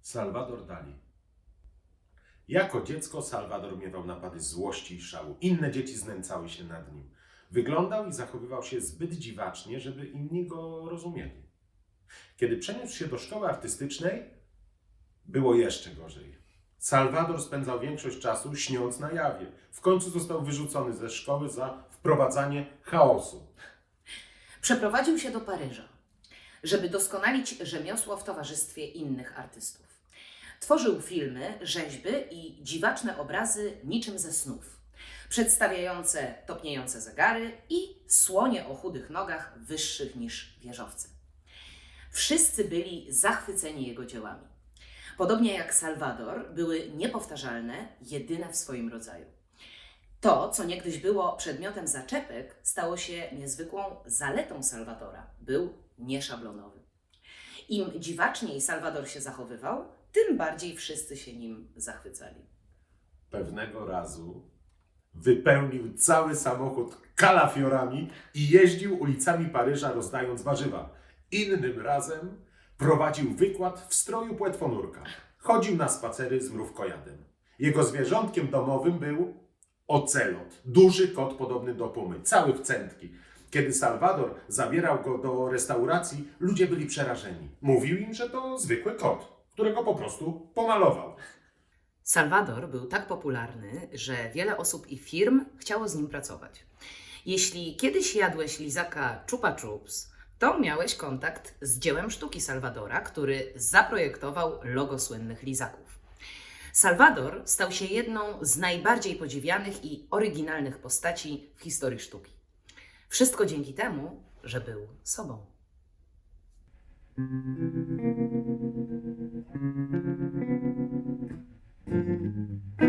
Salvador Dali. Jako dziecko Salvador miewał napady złości i szału. Inne dzieci znęcały się nad nim. Wyglądał i zachowywał się zbyt dziwacznie, żeby inni go rozumieli. Kiedy przeniósł się do szkoły artystycznej, było jeszcze gorzej. Salvador spędzał większość czasu śniąc na jawie. W końcu został wyrzucony ze szkoły za wprowadzanie chaosu. Przeprowadził się do Paryża, żeby doskonalić rzemiosło w towarzystwie innych artystów. Tworzył filmy, rzeźby i dziwaczne obrazy niczym ze snów, przedstawiające topniejące zegary i słonie o chudych nogach wyższych niż wieżowce. Wszyscy byli zachwyceni jego dziełami. Podobnie jak Salvador, były niepowtarzalne, jedyne w swoim rodzaju. To, co niegdyś było przedmiotem zaczepek, stało się niezwykłą zaletą Salwadora. Był nieszablonowy. Im dziwaczniej Salwador się zachowywał, tym bardziej wszyscy się nim zachwycali. Pewnego razu wypełnił cały samochód kalafiorami i jeździł ulicami Paryża rozdając warzywa. Innym razem prowadził wykład w stroju płetwonurka. Chodził na spacery z mrówkojadem. Jego zwierzątkiem domowym był ocelot, duży kot podobny do pumy, cały w cętki. Kiedy Salvador zabierał go do restauracji, ludzie byli przerażeni. Mówił im, że to zwykły kot, którego po prostu pomalował. Salwador był tak popularny, że wiele osób i firm chciało z nim pracować. Jeśli kiedyś jadłeś lizaka Chupa Chups, to miałeś kontakt z dziełem sztuki Salwadora, który zaprojektował logo słynnych lizaków. Salwador stał się jedną z najbardziej podziwianych i oryginalnych postaci w historii sztuki. Wszystko dzięki temu, że był sobą. Thank